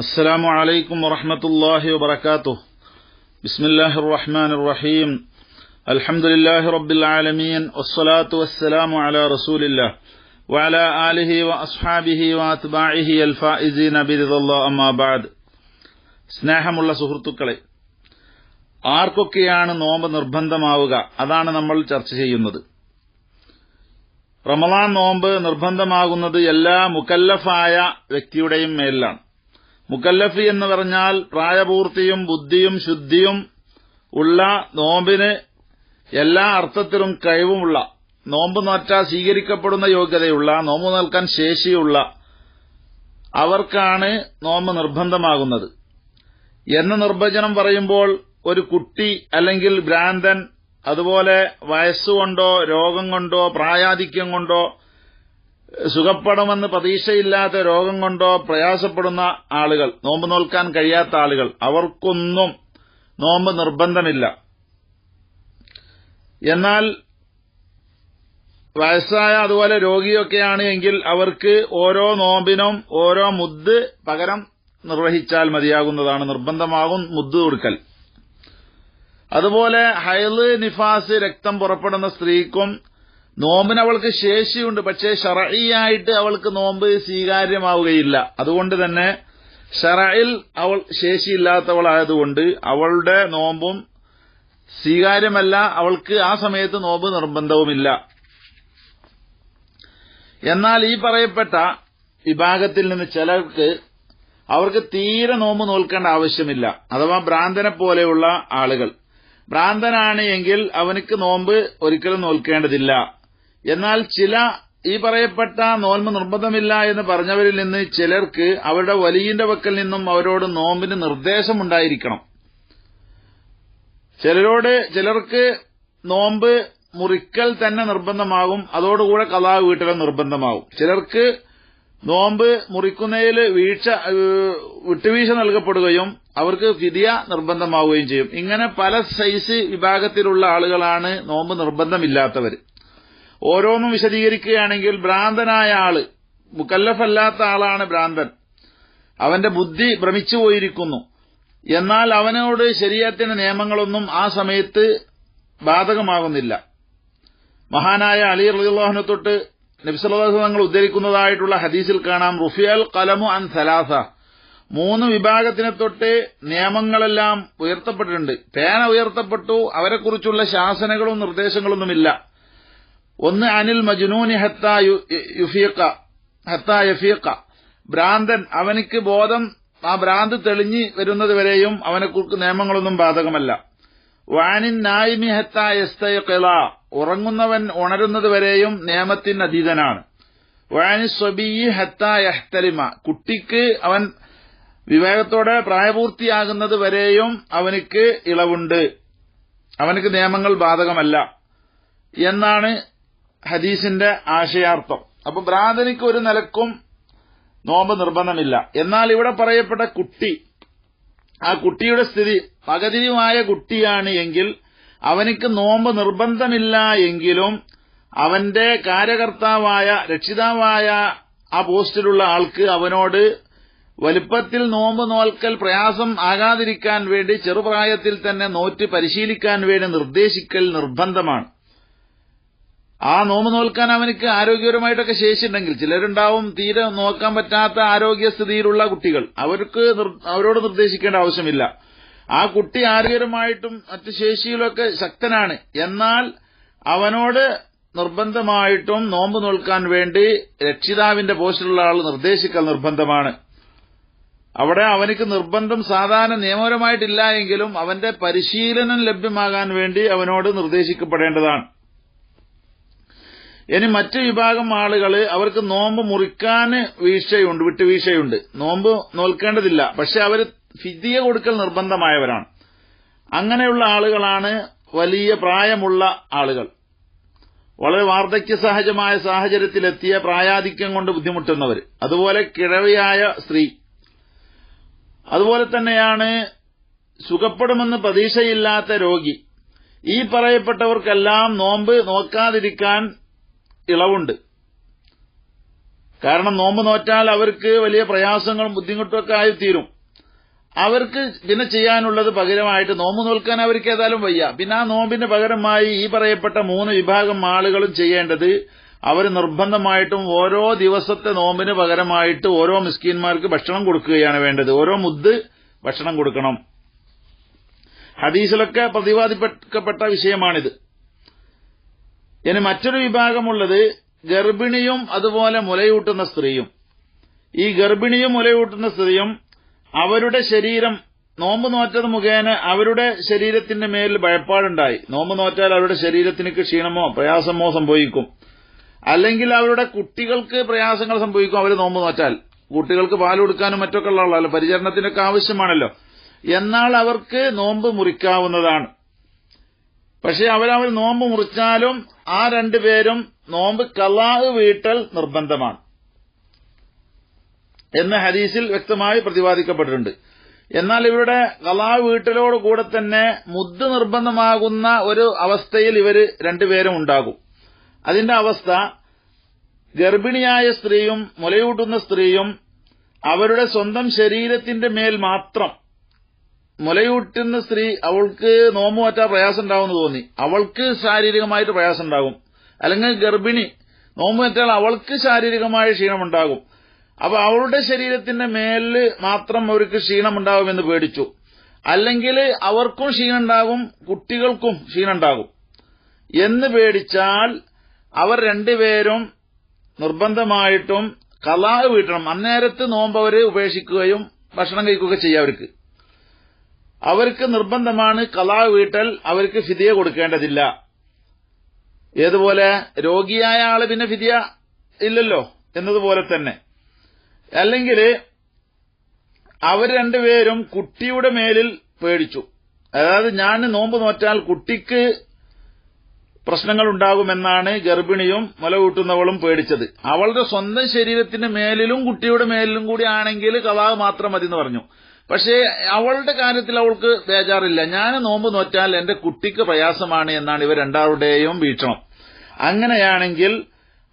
السلام عليكم ورحمة الله وبركاته بسم الله الرحمن الرحيم الحمد لله رب العالمين والصلاة والسلام على رسول الله وعلى آله وأصحابه وأتباعه الفائزين برضا الله أما بعد സ്നേഹമുള്ള സുഹൃത്തുക്കളെ ആർക്കൊക്കെയാണ് നോമ്പ് നിർബന്ധമാവുക അതാണ് നമ്മൾ ചർച്ച ചെയ്യുന്നത് റമദാൻ നോമ്പ് നിർബന്ധമാകുന്നത് എല്ലാ മുക്കല്ലഫായ വ്യക്തിയുടെയും മേലിലാണ് മുക്കല്ലഫ് എന്ന് പറഞ്ഞാൽ പ്രായപൂർത്തിയും ബുദ്ധിയും ശുദ്ധിയും ഉള്ള നോമ്പിന് എല്ലാ അർത്ഥത്തിലും കഴിവുമുള്ള നോമ്പ് നോറ്റാ സ്വീകരിക്കപ്പെടുന്ന യോഗ്യതയുള്ള നോമ്പ് നൽകാൻ ശേഷിയുള്ള അവർക്കാണ് നോമ്പ് നിർബന്ധമാകുന്നത്. എന്ന നിർവചനം പറയുമ്പോൾ ഒരു കുട്ടി അല്ലെങ്കിൽ ഭ്രാന്തൻ അതുപോലെ വയസ്സുകൊണ്ടോ രോഗം കൊണ്ടോ പ്രായാധിക്യം കൊണ്ടോ സുഖപ്പെടുമെന്ന് പ്രതീക്ഷയില്ലാത്ത രോഗം കൊണ്ടോ പ്രയാസപ്പെടുന്ന ആളുകൾ നോമ്പ് നോൽക്കാൻ കഴിയാത്ത ആളുകൾ അവർക്കൊന്നും നോമ്പ് നിർബന്ധമില്ല. എന്നാൽ വയസ്സായ അതുപോലെ രോഗിയൊക്കെയാണ് എങ്കിൽ അവർക്ക് ഓരോ നോമ്പിനും ഓരോ മുദ്ദ് പകരം നിർവഹിച്ചാൽ മതിയാകുന്നതാണ്. നിർബന്ധമാകും മുദ്ദ് കൊടുക്കൽ. അതുപോലെ ഹൈൽ നിഫാസ് രക്തം പുറപ്പെടുന്ന സ്ത്രീക്കും നോമ്പിന് അവൾക്ക് ശേഷിയുണ്ട് പക്ഷേ ഷറയിയായിട്ട് അവൾക്ക് നോമ്പ് സ്വീകാര്യമാവുകയില്ല. അതുകൊണ്ട് തന്നെ ഷറയിൽ അവൾ ശേഷിയില്ലാത്തവളായതുകൊണ്ട് അവളുടെ നോമ്പും സ്വീകാര്യമല്ല അവൾക്ക് ആ സമയത്ത് നോമ്പ് നിർബന്ധവുമില്ല. എന്നാൽ ഈ പറയപ്പെട്ട വിഭാഗത്തിൽ നിന്ന് ചിലർക്ക് അവർക്ക് തീരെ നോമ്പ് നോൽക്കേണ്ട ആവശ്യമില്ല അഥവാ ഭ്രാന്തനെ പോലെയുള്ള ആളുകൾ. ഭ്രാന്തനാണ് എങ്കിൽ അവനക്ക് നോമ്പ് ഒരിക്കലും നോൽക്കേണ്ടതില്ല. എന്നാൽ ചില ഈ പറയപ്പെട്ട നോൽമ നിർബന്ധമില്ല എന്ന് പറഞ്ഞവരിൽ നിന്ന് ചിലർക്ക് അവരുടെ വലിയന്റെ വക്കൽ നിന്നും അവരോട് നോമ്പിന് നിർദ്ദേശമുണ്ടായിരിക്കണം. ചിലരോട് ചിലർക്ക് നോമ്പ് മുറിക്കൽ തന്നെ നിർബന്ധമാകും അതോടുകൂടെ കലാ വീട്ടലും നിർബന്ധമാകും. ചിലർക്ക് നോമ്പ് മുറിക്കുന്നതിൽ വീഴ്ച വിട്ടുവീഴ്ച നൽകപ്പെടുകയും അവർക്ക് ഫിദിയ നിർബന്ധമാവുകയും ചെയ്യും. ഇങ്ങനെ പല സൈസ് വിഭാഗത്തിലുള്ള ആളുകളാണ് നോമ്പ് നിർബന്ധമില്ലാത്തവർ ഓരോന്നും വിശദീകരിക്കുകയാണെങ്കിൽ ഭ്രാന്തനായ ആൾ മുക്കല്ലഫല്ലാത്ത ആളാണ് ഭ്രാന്തൻ. അവന്റെ ബുദ്ധി ഭ്രമിച്ചു പോയിരിക്കുന്നു. എന്നാൽ അവനോട് ശരീരത്തിന്റെ നിയമങ്ങളൊന്നും ആ സമയത്ത് ബാധകമാകുന്നില്ല. മഹാനായ അലി റളിയല്ലാഹുവിനെ തൊട്ട് നബ്സല്ലാഹു തങ്ങൾ ഉദ്ധരിക്കുന്നതായിട്ടുള്ള ഹദീസിൽ കാണാം റുഫിയൽ കലമു അൻ സലാസ. മൂന്ന് വിഭാഗത്തിനെ തൊട്ട് നിയമങ്ങളെല്ലാം ഉയർത്തപ്പെട്ടിട്ടുണ്ട്. പേന ഉയർത്തപ്പെട്ടു അവരെക്കുറിച്ചുള്ള ശാസനകളും നിർദ്ദേശങ്ങളൊന്നുമില്ല. ഒന്ന് അനിൽ മജുനൂനി ഹത്ത യുഫീഖ യഫീഖ. ഭ്രാന്തൻ അവനിക്ക് ബോധം ആ ഭ്രാന്ത് തെളിഞ്ഞു വരുന്നതുവരെയും അവനെക്കുറിച്ച് നിയമങ്ങളൊന്നും ബാധകമല്ല. വാനിൻ നായിമി ഹത്ത യസ്തയഖിള ഉറങ്ങുന്നവൻ ഉണരുന്നതുവരെയും നിയമത്തിന് അതീതനാണ്. വാനി സ്വബീ ഹത്ത യഹ്തലിമ. കുട്ടിക്ക് അവൻ വിവേകത്തോടെ പ്രായപൂർത്തിയാകുന്നത് വരെയും അവനിക്ക് ഇളവുണ്ട്. അവനക്ക് നിയമങ്ങൾ ബാധകമല്ല. എന്നാണ് ഹദീസിന്റെ ആശയാർത്ഥം. അപ്പൊ ഭ്രാന്തനിക്ക് ഒരു നിലക്കും നോമ്പ് നിർബന്ധമില്ല. എന്നാൽ ഇവിടെ പറയപ്പെട്ട കുട്ടി ആ കുട്ടിയുടെ സ്ഥിതി പകതിരിവായ കുട്ടിയാണ് എങ്കിൽ അവനിക്ക് നോമ്പ് നിർബന്ധമില്ല എങ്കിലും അവന്റെ കാര്യകർത്താവായ രക്ഷിതാവായ ആ പോസ്റ്റിലുള്ള ആൾക്ക് അവനോട് വലിപ്പത്തിൽ നോമ്പ് നോൽക്കൽ പ്രയാസം ആകാതിരിക്കാൻ വേണ്ടി ചെറുപ്രായത്തിൽ തന്നെ നോറ്റ് പരിശീലിക്കാൻ വേണ്ടി നിർദ്ദേശിക്കൽ നിർബന്ധമാണ്. ആ നോമ്പ് നോൽക്കാൻ അവനക്ക് ആരോഗ്യപരമായിട്ടൊക്കെ ശേഷിയുണ്ടെങ്കിൽ ചിലരുണ്ടാവും തീരെ നോക്കാൻ പറ്റാത്ത ആരോഗ്യസ്ഥിതിയിലുള്ള കുട്ടികൾ. അവർക്ക് അവരോട് നിർദ്ദേശിക്കേണ്ട ആവശ്യമില്ല. ആ കുട്ടി ആരോഗ്യപരമായിട്ടും മറ്റു ശേഷിയിലൊക്കെ ശക്തനാണ്. എന്നാൽ അവനോട് നിർബന്ധമായിട്ടും നോമ്പ് നോൽക്കാൻ വേണ്ടി രക്ഷിതാവിന്റെ പോസ്റ്റിലുള്ള ആൾ നിർദ്ദേശിക്കൽ നിർബന്ധമാണ്. അവിടെ അവനക്ക് നിർബന്ധം സാധാരണ നിയമപരമായിട്ടില്ല എങ്കിലും അവന്റെ പരിശീലനം ലഭ്യമാകാൻ വേണ്ടി അവനോട് നിർദ്ദേശിക്കപ്പെടേണ്ടതാണ്. ഇനി മറ്റു വിഭാഗം ആളുകൾ അവർക്ക് നോമ്പ് മുറിക്കാൻ വീഴ്ചയുണ്ട് വിട്ടുവീഴ്ചയുണ്ട്. നോമ്പ് നോൽക്കേണ്ടതില്ല. പക്ഷെ അവർ ഫിദിയ കൊടുക്കൽ നിർബന്ധമായവരാണ്. അങ്ങനെയുള്ള ആളുകളാണ് വലിയ പ്രായമുള്ള ആളുകൾ. വളരെ വാർദ്ധക്യ സഹജമായ സാഹചര്യത്തിലെത്തിയ പ്രായാധിക്യം കൊണ്ട് ബുദ്ധിമുട്ടുന്നവർ. അതുപോലെ കിഴവിയായ സ്ത്രീ. അതുപോലെ തന്നെയാണ് സുഖപ്പെടുമെന്ന് പ്രതീക്ഷയില്ലാത്ത രോഗി. ഈ പറയപ്പെട്ടവർക്കെല്ലാം നോമ്പ് നോക്കാതിരിക്കാൻ ഇളവുണ്ട്. കാരണം നോമ്പ് നോറ്റാൽ അവർക്ക് വലിയ പ്രയാസങ്ങളും ബുദ്ധിമുട്ടൊക്കെ ആയി തീരും അവർക്ക് പിന്നെ ചെയ്യാനുള്ളത് പകരമായിട്ട് നോമ്പ് നോൽക്കാൻ അവർക്ക് ഏതായാലും വയ്യ. പിന്നെ ആ നോമ്പിന് പകരമായി ഈ പറയപ്പെട്ട മൂന്ന് വിഭാഗം ആളുകളും ചെയ്യേണ്ടത് അവർ നിർബന്ധമായിട്ടും ഓരോ ദിവസത്തെ നോമ്പിന് പകരമായിട്ട് ഓരോ മിസ്കീന്മാർക്ക് ഭക്ഷണം കൊടുക്കുകയാണ് വേണ്ടത്. ഓരോ മുദ്ദ് ഭക്ഷണം കൊടുക്കണം. ഹദീസിലൊക്കെ പ്രതിപാദിക്കപ്പെട്ട വിഷയമാണിത്. ഇനി മറ്റൊരു വിഭാഗമുള്ളത് ഗർഭിണിയും അതുപോലെ മുലയൂട്ടുന്ന സ്ത്രീയും. ഈ ഗർഭിണിയും മുലയൂട്ടുന്ന സ്ത്രീയും അവരുടെ ശരീരം നോമ്പ് നോറ്റത് മുഖേന അവരുടെ ശരീരത്തിന്റെ മേലിൽ ഭയപ്പാടുണ്ടായി. നോമ്പ് നോറ്റാൽ അവരുടെ ശരീരത്തിന് ക്ഷീണമോ പ്രയാസമോ സംഭവിക്കും. അല്ലെങ്കിൽ അവരുടെ കുട്ടികൾക്ക് പ്രയാസങ്ങൾ സംഭവിക്കും അവർ നോമ്പ് നോറ്റാൽ. കുട്ടികൾക്ക് പാൽ കൊടുക്കാനും മറ്റൊക്കെ ഉള്ളതല്ലോ പരിചരണത്തിനൊക്കെ ആവശ്യമാണല്ലോ. എന്നാൽ അവർക്ക് നോമ്പ് മുറിക്കാവുന്നതാണ്. പക്ഷെ അവരവർ നോമ്പ് മുറിച്ചാലും ആ രണ്ടുപേരും നോമ്പ് കലാഹ് വീട്ടൽ നിർബന്ധമാണ്. എന്ന് ഹദീസിൽ വ്യക്തമായി പ്രതിപാദിക്കപ്പെട്ടിട്ടുണ്ട്. എന്നാൽ ഇവരുടെ കലാ വീട്ടിലോട് കൂടെ തന്നെ മുദ്ദ് നിർബന്ധമാകുന്ന ഒരു അവസ്ഥയിൽ ഇവർ രണ്ടുപേരും ഉണ്ടാകും. അതിന്റെ അവസ്ഥ ഗർഭിണിയായ സ്ത്രീയും മുലയൂട്ടുന്ന സ്ത്രീയും അവരുടെ സ്വന്തം ശരീരത്തിന്റെ മേൽ മാത്രം മുലയൂട്ടുന്ന സ്ത്രീ അവൾക്ക് നോമ്പ് മാറ്റാൻ പ്രയാസം ഉണ്ടാവുമെന്ന് തോന്നി. അവൾക്ക് ശാരീരികമായിട്ട് പ്രയാസം ഉണ്ടാകും അല്ലെങ്കിൽ ഗർഭിണി നോമ്പ് മാറ്റാൽ അവൾക്ക് ശാരീരികമായ ക്ഷീണമുണ്ടാകും. അപ്പൊ അവളുടെ ശരീരത്തിന്റെ മേലിൽ മാത്രം അവർക്ക് ക്ഷീണമുണ്ടാകുമെന്ന് പേടിച്ചു. അല്ലെങ്കിൽ അവർക്കും ക്ഷീണുണ്ടാകും കുട്ടികൾക്കും ക്ഷീണുണ്ടാകും എന്ന് പേടിച്ചാൽ അവർ രണ്ടുപേരും നിർബന്ധമായിട്ടും കലാഹ് വീട്ടണം. അന്നേരത്ത് നോമ്പ് അവരെ ഉപേക്ഷിക്കുകയും ഭക്ഷണം കഴിക്കുകയൊക്കെ ചെയ്യാം അവർക്ക്. അവർക്ക് നിർബന്ധമാണ് കലാ വീട്ടൽ അവർക്ക് ഫിതിയ കൊടുക്കേണ്ടതില്ല. ഏതുപോലെ രോഗിയായ ആൾ പിന്നെ ഫിതിയ ഇല്ലല്ലോ എന്നതുപോലെ തന്നെ. അല്ലെങ്കിൽ അവർ രണ്ടുപേരും കുട്ടിയുടെ മേലിൽ പേടിച്ചു. അതായത് ഞാൻ നോമ്പ് നോറ്റാൽ കുട്ടിക്ക് പ്രശ്നങ്ങൾ ഉണ്ടാകുമെന്നാണ് ഗർഭിണിയും മുലകൂട്ടുന്നവളും പേടിച്ചത്. അവളുടെ സ്വന്തം ശരീരത്തിന്റെ മേലിലും കുട്ടിയുടെ മേലിലും കൂടി ആണെങ്കിൽ കലാവ് മാത്രം മതി എന്ന് പറഞ്ഞു. പക്ഷേ അവളുടെ കാര്യത്തിൽ അവൾക്ക് ബേജാറില്ല. ഞാൻ നോമ്പ് നോറ്റാൽ എന്റെ കുട്ടിക്ക് പ്രയാസമാണ് എന്നാണ് ഇവർ രണ്ടാളുടെയും വീക്ഷണം. അങ്ങനെയാണെങ്കിൽ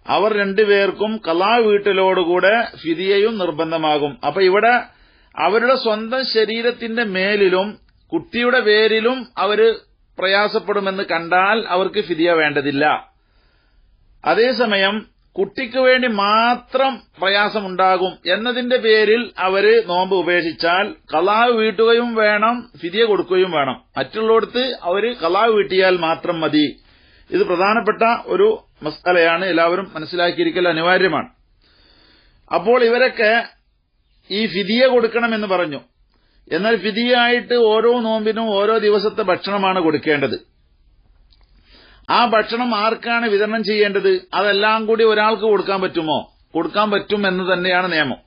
അവർ രണ്ടുപേർക്കും കലാ വീട്ടിലോടുകൂടെ ഫിദിയയും നിർബന്ധമാകും. അപ്പൊ ഇവിടെ അവരുടെ സ്വന്തം ശരീരത്തിന്റെ മേലിലും കുട്ടിയുടെ പേരിലും അവർ പ്രയാസപ്പെടുമെന്ന് കണ്ടാൽ അവർക്ക് ഫിദിയ വേണ്ടതില്ല. അതേസമയം കുട്ടിക്ക് വേണ്ടി മാത്രം പ്രയാസമുണ്ടാകും എന്നതിന്റെ പേരിൽ അവർ നോമ്പ് ഉപേക്ഷിച്ചാൽ കലാവ് വീട്ടുകയും വേണം ഫിദിയ കൊടുക്കുകയും വേണം. മറ്റുള്ളിടത്ത് അവർ കലാവ് വീട്ടിയാൽ മാത്രം മതി. ഇത് പ്രധാനപ്പെട്ട ഒരു മസ്തലയാണ് എല്ലാവരും മനസ്സിലാക്കിയിരിക്കൽ അനിവാര്യമാണ്. അപ്പോൾ ഇവരൊക്കെ ഈ ഫിദിയ കൊടുക്കണമെന്ന് പറഞ്ഞു. എന്നാൽ ഫിതിയായിട്ട് ഓരോ നോമ്പിനും ഓരോ ദിവസത്തെ ഭക്ഷണമാണ് കൊടുക്കേണ്ടത്. ആ ഭക്ഷണം ആർക്കാണ് വിതരണം ചെയ്യേണ്ടത്? അതെല്ലാം കൂടി ഒരാൾക്ക് കൊടുക്കാൻ പറ്റുമോ? കൊടുക്കാൻ പറ്റും എന്ന് തന്നെയാണ് നിയമം.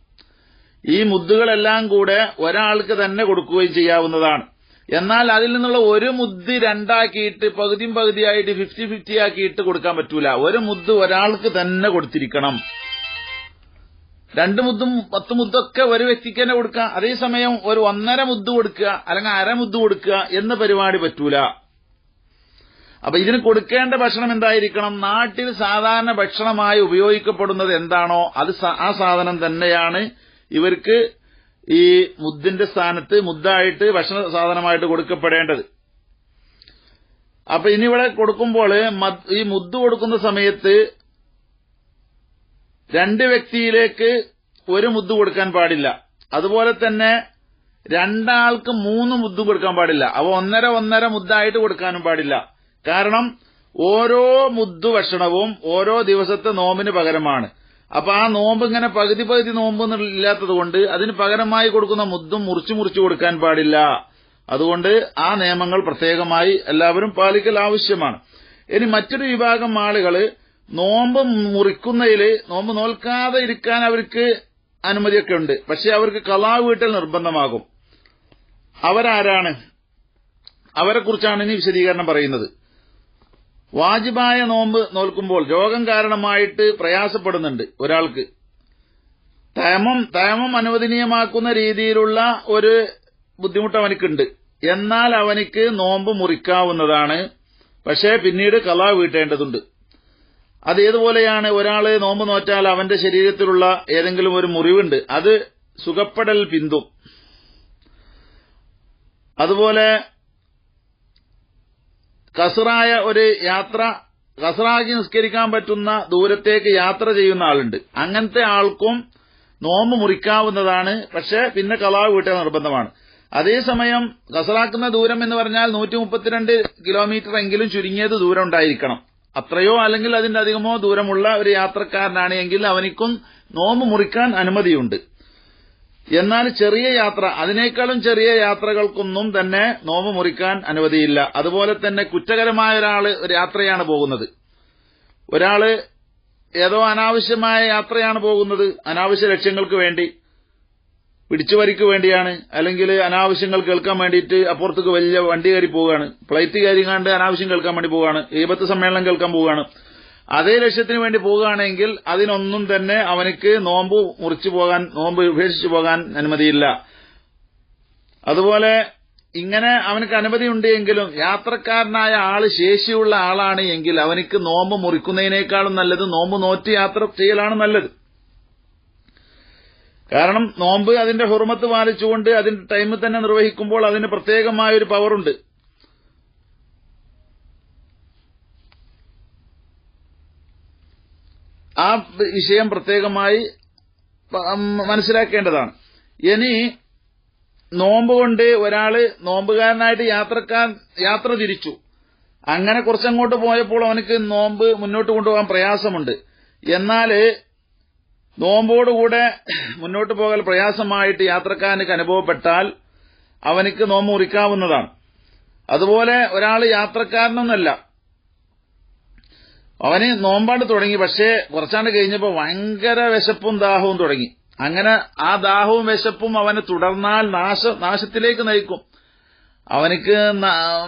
ഈ മുദ്ദുകളെല്ലാം കൂടെ ഒരാൾക്ക് തന്നെ കൊടുക്കുകയും ചെയ്യാവുന്നതാണ്. എന്നാൽ അതിൽ നിന്നുള്ള ഒരു മുദ്ദ് രണ്ടാക്കിയിട്ട് പകുതിയും പകുതിയായിട്ട് ഫിഫ്റ്റി ഫിഫ്റ്റി ആക്കിയിട്ട് കൊടുക്കാൻ പറ്റൂല. ഒരു മുദ്ദ് ഒരാൾക്ക് തന്നെ കൊടുത്തിരിക്കണം. രണ്ട് മുദ്ദും പത്ത് മുദ്ദൊക്കെ ഒരു വ്യക്തിക്ക് തന്നെ കൊടുക്കുക അതേസമയം ഒരു ഒന്നര മുദ്ദ് കൊടുക്കുക അല്ലെങ്കിൽ അര മുദ്ദ് കൊടുക്കുക എന്ന പരിപാടി പറ്റൂല. അപ്പൊ ഇതിന് കൊടുക്കേണ്ട ഭക്ഷണം എന്തായിരിക്കണം? നാട്ടിൽ സാധാരണ ഭക്ഷണമായി ഉപയോഗിക്കപ്പെടുന്നത് എന്താണോ അത് ആ സാധനം തന്നെയാണ് ഇവർക്ക് ഈ മുദ്ദിന്റെ സ്ഥാനത്ത് മുദ്ദായിട്ട് ഭക്ഷണ സാധനമായിട്ട് കൊടുക്കപ്പെടേണ്ടത്. അപ്പൊ ഇനി ഇവിടെ കൊടുക്കുമ്പോൾ ഈ മുദ്ദ് കൊടുക്കുന്ന സമയത്ത് രണ്ട് വ്യക്തിയിലേക്ക് ഒരു മുദ്ദ് കൊടുക്കാൻ പാടില്ല. അതുപോലെ തന്നെ രണ്ടാൾക്ക് മൂന്ന് മുദ്ദ് കൊടുക്കാൻ പാടില്ല. അപ്പോൾ ഒന്നര ഒന്നര മുദ്ദായിട്ട് കൊടുക്കാനും പാടില്ല. കാരണം ഓരോ മുദ്ദു ഭക്ഷണവും ഓരോ ദിവസത്തെ നോമ്പിന് പകരമാണ്. അപ്പൊ ആ നോമ്പ് ഇങ്ങനെ പകുതി പകുതി നോമ്പ് ഇല്ലാത്തത് കൊണ്ട് അതിന് പകരമായി കൊടുക്കുന്ന മുദ്ദും മുറിച്ചു മുറിച്ചു കൊടുക്കാൻ പാടില്ല. അതുകൊണ്ട് ആ നിയമങ്ങൾ പ്രത്യേകമായി എല്ലാവരും പാലിക്കൽ ആവശ്യമാണ്. ഇനി മറ്റൊരു വിഭാഗം ആളുകൾ നോമ്പ് മുറിക്കുന്നതിൽ നോമ്പ് നോൽക്കാതെ ഇരിക്കാൻ അവർക്ക് അനുമതിയൊക്കെ ഉണ്ട്. പക്ഷെ അവർക്ക് കലാ നിർബന്ധമാകും. അവരാരാണ്? അവരെക്കുറിച്ചാണ് ഇനി വിശദീകരണം പറയുന്നത്. വാജിബായ നോമ്പ് നോൽക്കുമ്പോൾ രോഗം കാരണമായിട്ട് പ്രയാസപ്പെടുന്നുണ്ട് ഒരാൾക്ക്. തയമം തയമം അനുവദനീയമാക്കുന്ന രീതിയിലുള്ള ഒരു ബുദ്ധിമുട്ട് അവനിക്കുണ്ട്. എന്നാൽ അവനിക്ക് നോമ്പ് മുറിക്കാവുന്നതാണ്. പക്ഷേ പിന്നീട് കലാ വീട്ടേണ്ടതുണ്ട്. അത് ഏതുപോലെയാണ്? ഒരാൾ നോമ്പ് നോറ്റാൽ അവന്റെ ശരീരത്തിലുള്ള ഏതെങ്കിലും ഒരു മുറിവുണ്ട്. അത് സുഖപ്പെടൽ പിന്തും. അതുപോലെ കസറായ ഒരു യാത്ര കസറാക്കി നിസ്കരിക്കാൻ പറ്റുന്ന ദൂരത്തേക്ക് യാത്ര ചെയ്യുന്ന ആളുണ്ട്. അങ്ങനത്തെ ആൾക്കും നോമ്പ് മുറിക്കാവുന്നതാണ് പക്ഷെ പിന്നെ കലാവ് വീട്ടൽ നിർബന്ധമാണ്. അതേസമയം കസറാക്കുന്ന ദൂരം എന്ന് പറഞ്ഞാൽ നൂറ്റി മുപ്പത്തിരണ്ട് കിലോമീറ്റർ എങ്കിലും ചുരുങ്ങിയത് ദൂരം ഉണ്ടായിരിക്കണം. അത്രയോ അല്ലെങ്കിൽ അതിന്റെ അധികമോ ദൂരമുള്ള ഒരു യാത്രക്കാരനാണ് എങ്കിൽ അവനിക്കും നോമ്പ് മുറിക്കാൻ അനുമതിയുണ്ട്. എന്നാൽ ചെറിയ യാത്ര അതിനേക്കാളും ചെറിയ യാത്രകൾക്കൊന്നും തന്നെ നോമ്പ് മുറിക്കാൻ അനുമതിയില്ല അതുപോലെ തന്നെ കുറ്റകരമായ ഒരാൾ ഒരു യാത്രയാണ് പോകുന്നത്. ഒരാൾ ഏതോ അനാവശ്യമായ യാത്രയാണ് പോകുന്നത്. അനാവശ്യ ലക്ഷ്യങ്ങൾക്ക് വേണ്ടി പിടിച്ചുവരിക്ക് വേണ്ടിയാണ് അല്ലെങ്കിൽ അനാവശ്യങ്ങൾ കേൾക്കാൻ വേണ്ടിയിട്ട് അപ്പുറത്തേക്ക് വലിയ വണ്ടി കയറി പോവുകയാണ്. ഫ്ലൈറ്റ് കയറി കണ്ട് അനാവശ്യം കേൾക്കാൻ വേണ്ടി പോവുകയാണ്. ഏപത്ത് സമ്മേളനം കേൾക്കാൻ പോവുകയാണ്. അതേ ലക്ഷ്യത്തിന് വേണ്ടി പോകുകയാണെങ്കിൽ അതിനൊന്നും തന്നെ അവനക്ക് നോമ്പ് മുറിച്ചു പോകാൻ നോമ്പ് ഉപേക്ഷിച്ചു പോകാൻ അനുമതിയില്ല. അതുപോലെ ഇങ്ങനെ അവനക്ക് അനുമതി ഉണ്ടെങ്കിലും യാത്രക്കാരനായ ആൾ ശേഷിയുള്ള ആളാണ് എങ്കിൽ അവനക്ക് നോമ്പ് മുറിക്കുന്നതിനേക്കാളും നല്ലത് നോമ്പ് നോറ്റ് യാത്ര ചെയ്യലാണ് നല്ലത്. കാരണം നോമ്പ് അതിന്റെ ഹുർമത്ത് പാലിച്ചുകൊണ്ട് അതിന്റെ ടൈമിൽ തന്നെ നിർവഹിക്കുമ്പോൾ അതിന് പ്രത്യേകമായ ഒരു പവറുണ്ട്. ആ വിഷയം പ്രത്യേകമായി മനസ്സിലാക്കേണ്ടതാണ്. ഇനി നോമ്പ് കൊണ്ട് ഒരാൾ നോമ്പുകാരനായിട്ട് യാത്രക്കാൻ യാത്ര തിരിച്ചു. അങ്ങനെ കുറച്ചങ്ങോട്ട് പോയപ്പോൾ അവനക്ക് നോമ്പ് മുന്നോട്ട് കൊണ്ടുപോകാൻ പ്രയാസമുണ്ട്. എന്നാൽ നോമ്പോടുകൂടെ മുന്നോട്ട് പോകാൻ പ്രയാസമായിട്ട് യാത്രക്കാരനക്ക് അനുഭവപ്പെട്ടാൽ അവനക്ക് നോമ്പ് മുറിക്കാവുന്നതാണ്. അതുപോലെ ഒരാൾ യാത്രക്കാരനൊന്നല്ല. അവന് നോമ്പാണ്ട് തുടങ്ങി പക്ഷേ കുറച്ചാണ്ട് കഴിഞ്ഞപ്പോൾ ഭയങ്കര വിശപ്പും ദാഹവും തുടങ്ങി. അങ്ങനെ ആ ദാഹവും വിശപ്പും അവന് തുടർന്നാൽ നാശ നാശത്തിലേക്ക് നയിക്കും. അവനക്ക്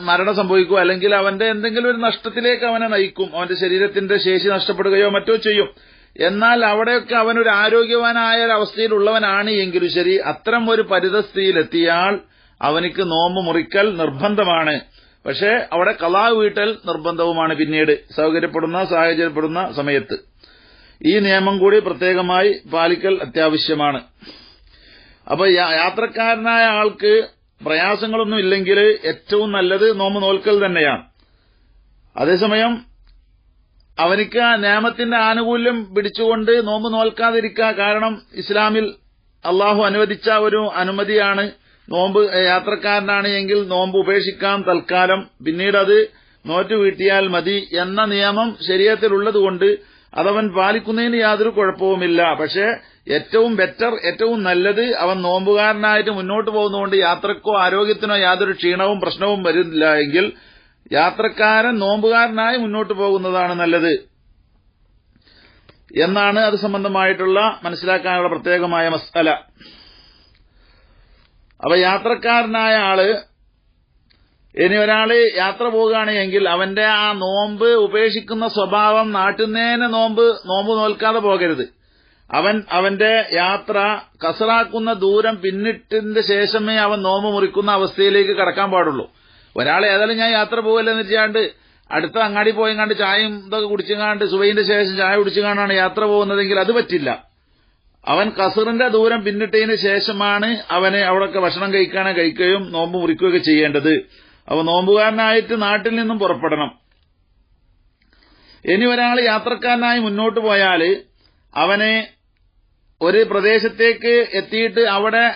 മരണം സംഭവിക്കും അല്ലെങ്കിൽ അവന്റെ എന്തെങ്കിലും ഒരു നഷ്ടത്തിലേക്ക് അവനെ നയിക്കും. അവന്റെ ശരീരത്തിന്റെ ശേഷി നഷ്ടപ്പെടുകയോ മറ്റോ ചെയ്യും. എന്നാൽ അവിടെയൊക്കെ അവനൊരു ആരോഗ്യവാനായ അവസ്ഥയിലുള്ളവനാണ് എങ്കിലും ശരി അത്തരം ഒരു പരിതസ്ഥിതിയിലെത്തിയാൽ അവനിക്ക് നോമ്പ് മുറിക്കൽ നിർബന്ധമാണ്. പക്ഷേ അവിടെ കലാ വീട്ടൽ നിർബന്ധവുമാണ് പിന്നീട്. സൗകര്യപ്പെടുന്ന സാഹചര്യപ്പെടുന്ന സമയത്ത്. ഈ നിയമം കൂടി പ്രത്യേകമായി പാലിക്കൽ അത്യാവശ്യമാണ്. അപ്പൊ യാത്രക്കാരനായ ആൾക്ക് പ്രയാസങ്ങളൊന്നും ഇല്ലെങ്കിൽ ഏറ്റവും നല്ലത് നോമ്പ് നോൽക്കൽ തന്നെയാണ്. അതേസമയം അവനിക്ക് ആ നിയമത്തിന്റെ ആനുകൂല്യം പിടിച്ചുകൊണ്ട് നോമ്പ് നോൽക്കാതിരിക്കുക കാരണം ഇസ്ലാമിൽ അള്ളാഹു അനുവദിച്ച ഒരു അനുമതിയാണ് നോമ്പ് യാത്രക്കാരനാണ് എങ്കിൽ നോമ്പ് ഉപേക്ഷിക്കാം തൽക്കാലം. പിന്നീട് അത് നോറ്റ് വീട്ടിയാൽ മതി എന്ന നിയമം ശരീരത്തിലുള്ളതുകൊണ്ട് അതവൻ പാലിക്കുന്നതിന് യാതൊരു കുഴപ്പവുമില്ല. പക്ഷേ ഏറ്റവും ബെറ്റർ ഏറ്റവും നല്ലത് അവൻ നോമ്പുകാരനായിട്ട് മുന്നോട്ട് പോകുന്നതുകൊണ്ട് യാത്രക്കോ ആരോഗ്യത്തിനോ യാതൊരു ക്ഷീണവും പ്രശ്നവും വരുന്നില്ല എങ്കിൽ യാത്രക്കാരൻ നോമ്പുകാരനായി മുന്നോട്ട് പോകുന്നതാണ് നല്ലത്. എന്നാണ് അത് സംബന്ധമായിട്ടുള്ള മനസ്സിലാക്കാനുള്ള പ്രത്യേകമായ മസ്അല അപ്പൊ യാത്രക്കാരനായ ആൾ ഇനി ഒരാൾ യാത്ര പോവുകയാണ് എങ്കിൽ അവന്റെ ആ നോമ്പ് ഉപേക്ഷിക്കുന്ന സ്വഭാവം നാട്ടുന്നേനെ നോമ്പ് നോമ്പ് നോൽക്കാതെ പോകരുത്. അവൻ അവന്റെ യാത്ര കസറാക്കുന്ന ദൂരം പിന്നിട്ടിന്റെ ശേഷമേ അവൻ നോമ്പ് മുറിക്കുന്ന അവസ്ഥയിലേക്ക് കടക്കാൻ പാടുള്ളൂ. ഒരാൾ ഏതായാലും ഞാൻ യാത്ര പോകല്ലെന്ന് വെച്ചാണ്ട് അടുത്ത അങ്ങാടി പോയെങ്ങാണ്ട് ചായയും ഇതൊക്കെ കുടിച്ചെങ്ങാണ്ട് സുബൈന്റെ ശേഷം ചായ കുടിച്ചെങ്ങാണ്ടാണ് യാത്ര പോകുന്നതെങ്കിൽ അത് പറ്റില്ല. അവൻ കസറിന്റെ ദൂരം പിന്നിട്ടതിന് ശേഷമാണ് അവനെ അവിടൊക്കെ ഭക്ഷണം കഴിക്കാനോ കഴിക്കുകയും നോമ്പ് മുറിക്കുകയൊക്കെ ചെയ്യേണ്ടത്. അവ നോമ്പുകാരനായിട്ട് നാട്ടിൽ നിന്നും പുറപ്പെടണം. ഇനി ഒരാൾ യാത്രക്കാരനായി മുന്നോട്ട് പോയാൽ അവനെ ഒരു പ്രദേശത്തേക്ക് എത്തിയിട്ട് അവിടെ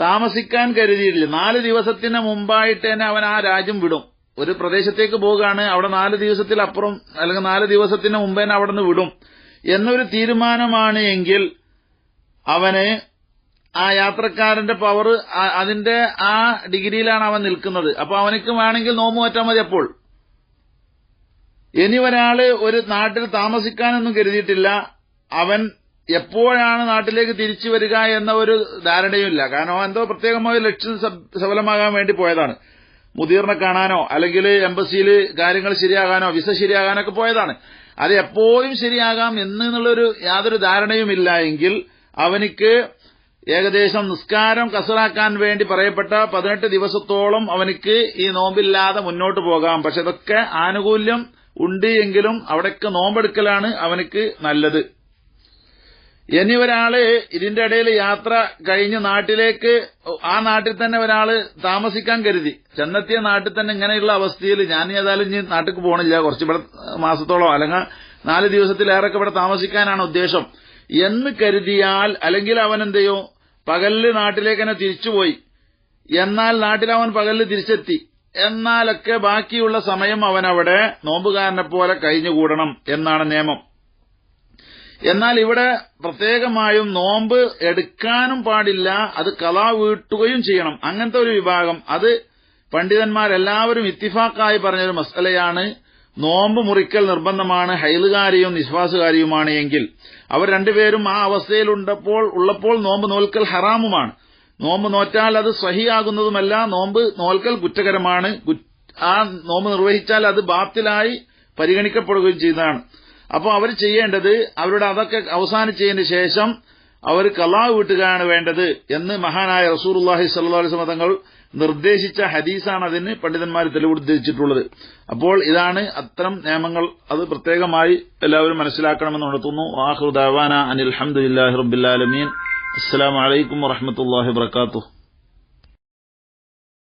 താമസിക്കാൻ കരുതിയിട്ടില്ല. നാല് ദിവസത്തിന് മുമ്പായിട്ട് തന്നെ അവൻ ആ രാജ്യം വിടും. ഒരു പ്രദേശത്തേക്ക് പോവുകയാണ് അവിടെ നാല് ദിവസത്തിലപ്പുറം അല്ലെങ്കിൽ നാല് ദിവസത്തിന് മുമ്പേ തന്നെ അവിടെ നിന്ന് വിടും. എന്നൊരു തീരുമാനമാണ് എങ്കിൽ അവന് ആ യാത്രക്കാരന്റെ പവർ അതിന്റെ ആ ഡിഗ്രിയിലാണ് അവൻ നിൽക്കുന്നത്. അപ്പൊ അവനക്ക് വേണമെങ്കിൽ നോമ്പ് മാറ്റാൻ മതി അപ്പോൾ ഇനി ഒരാൾ ഒരു നാട്ടിൽ താമസിക്കാനൊന്നും കരുതിയിട്ടില്ല. അവൻ എപ്പോഴാണ് നാട്ടിലേക്ക് തിരിച്ചു വരിക എന്ന ഒരു ധാരണയുമില്ല. കാരണം എന്തോ പ്രത്യേകമായ ലക്ഷ്യം സഫലമാകാൻ വേണ്ടി പോയതാണ്. മുതിർന്ന കാണാനോ അല്ലെങ്കിൽ എംബസിയിൽ കാര്യങ്ങൾ ശരിയാകാനോ വിസ ശരിയാകാനോ ഒക്കെ പോയതാണ്. അത് എപ്പോഴും ശരിയാകാം എന്നുള്ളൊരു യാതൊരു ധാരണയുമില്ല എങ്കിൽ അവനിക്ക് ഏകദേശം നിസ്കാരം കസറാക്കാൻ വേണ്ടി പറയപ്പെട്ട പതിനെട്ട് ദിവസത്തോളം അവനിക്ക് ഈ നോമ്പില്ലാതെ മുന്നോട്ട് പോകാം. പക്ഷെ ഇതൊക്കെ ആനുകൂല്യം ഉണ്ട് എങ്കിലും അവിടെയൊക്കെ നോമ്പെടുക്കലാണ് അവനിക്ക് നല്ലത്. ഇനി ഒരാൾ ഇതിന്റെ ഇടയിൽ യാത്ര കഴിഞ്ഞ് നാട്ടിലേക്ക് ആ നാട്ടിൽ തന്നെ ഒരാൾ താമസിക്കാൻ കരുതി. ചെന്നെത്തിയ നാട്ടിൽ തന്നെ ഇങ്ങനെയുള്ള അവസ്ഥയിൽ ഞാൻ ഏതായാലും ഇനി നാട്ടിൽ പോകണില്ല കുറച്ച് ഇവിടെ മാസത്തോളം അല്ലെങ്കിൽ നാല് ദിവസത്തിലേറൊക്കെ ഇവിടെ താമസിക്കാനാണ് ഉദ്ദേശം. എന്ന് കരുതിയാൽ അല്ലെങ്കിൽ അവൻ എന്തെയോ പകലിൽ നാട്ടിലേക്ക് തന്നെ തിരിച്ചുപോയി. എന്നാൽ നാട്ടിൽ അവൻ പകലിൽ തിരിച്ചെത്തി. എന്നാലൊക്കെ ബാക്കിയുള്ള സമയം അവൻ അവിടെ നോമ്പുകാരനെ പോലെ കഴിഞ്ഞുകൂടണം എന്നാണ് നിയമം. എന്നാൽ ഇവിടെ പ്രത്യേകമായും നോമ്പ് എടുക്കാനും പാടില്ല അത് കലാ വീട്ടുകയും ചെയ്യണം. അങ്ങനത്തെ ഒരു വിഭാഗം. അത് പണ്ഡിതന്മാരെല്ലാവരും ഇത്തിഫാക്കായി പറഞ്ഞൊരു മസലയാണ് നോമ്പ് മുറിക്കൽ നിർബന്ധമാണ് ഹൈലുകാരിയും നിശ്വാസുകാരിയുമാണ് എങ്കിൽ അവർ രണ്ടുപേരും ആ അവസ്ഥയിലുണ്ടപ്പോൾ ഉള്ളപ്പോൾ നോമ്പ് നോൽക്കൽ ഹറാമുമാണ്. നോമ്പ് നോറ്റാൽ അത് സഹിയാകുന്നതുമല്ല നോമ്പ് നോൽക്കൽ കുറ്റകരമാണ്. ആ നോമ്പ് നിർവഹിച്ചാൽ അത് ബാത്തിലായി പരിഗണിക്കപ്പെടുകയും ചെയ്താണ്. അപ്പോൾ അവർ ചെയ്യേണ്ടത് അവരുടെ അതൊക്കെ അവസാനിച്ചതിന് ശേഷം അവർ കലാ വീട്ടുകയാണ് വേണ്ടത് എന്ന് മഹാനായ റസൂർ അള്ളാഹി സല്ലാ തങ്ങൾ നിർദ്ദേശിച്ച ഹദീസാണ് അതിന് പണ്ഡിതന്മാർ തെളിവുദ്ദേശിച്ചിട്ടുള്ളത് അപ്പോൾ ഇതാണ് അത്തരം നിയമങ്ങൾ. അത് പ്രത്യേകമായി എല്ലാവരും മനസ്സിലാക്കണമെന്ന് ഉണർത്തുന്നു. ആഹുദാവാന അനിൽ അഹമ്മദില്ലാഹി അസ്സാം വലൈക്കും വാഹമത്തല്ലാഹി വർക്കാത്തു